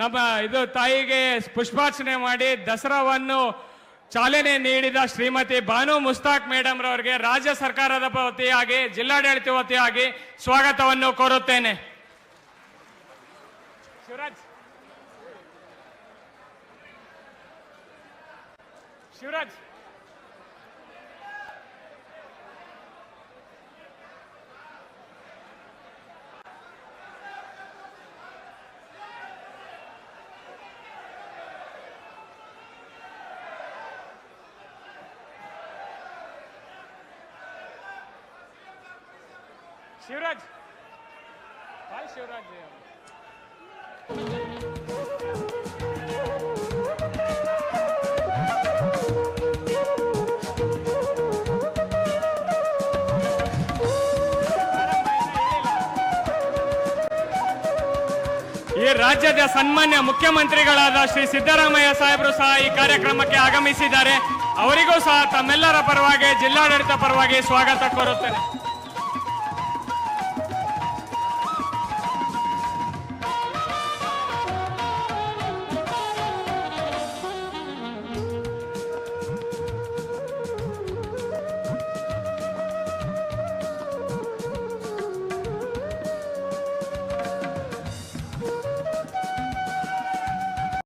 ನಮ್ಮ ಇದು ತಾಯಿಗೆ ಪುಷ್ಪಾರ್ಚನೆ ಮಾಡಿ ದಸರಾವನ್ನು ಚಾಲನೆ ನೀಡಿದ ಶ್ರೀಮತಿ ಬಾನು ಮುಸ್ತಾಕ್ ಮೇಡಮ್ ರವರಿಗೆ ರಾಜ್ಯ ಸರ್ಕಾರದ ವತಿಯಾಗಿ, ಜಿಲ್ಲಾಡಳಿತ ವತಿಯಾಗಿ ಸ್ವಾಗತವನ್ನು ಕೋರುತ್ತೇನೆ. ಶಿವರಾಜ್. ಶಿವರಾಜ್. ಶಿವರಾಜ್. ಹಾಯ್ ಶಿವರಾಜ್. ಈ ರಾಜ್ಯದ ಸನ್ಮಾನ್ಯ ಮುಖ್ಯಮಂತ್ರಿಗಳಾದ ಶ್ರೀ ಸಿದ್ದರಾಮಯ್ಯ ಸಾಹೇಬರು ಸಹ ಈ ಕಾರ್ಯಕ್ರಮಕ್ಕೆ ಆಗಮಿಸಿದ್ದಾರೆ. ಅವರಿಗೂ ಸಹ ತಮ್ಮೆಲ್ಲರ ಪರವಾಗಿ, ಜಿಲ್ಲಾಡಳಿತ ಪರವಾಗಿ ಸ್ವಾಗತ ಕೋರುತ್ತೇನೆ.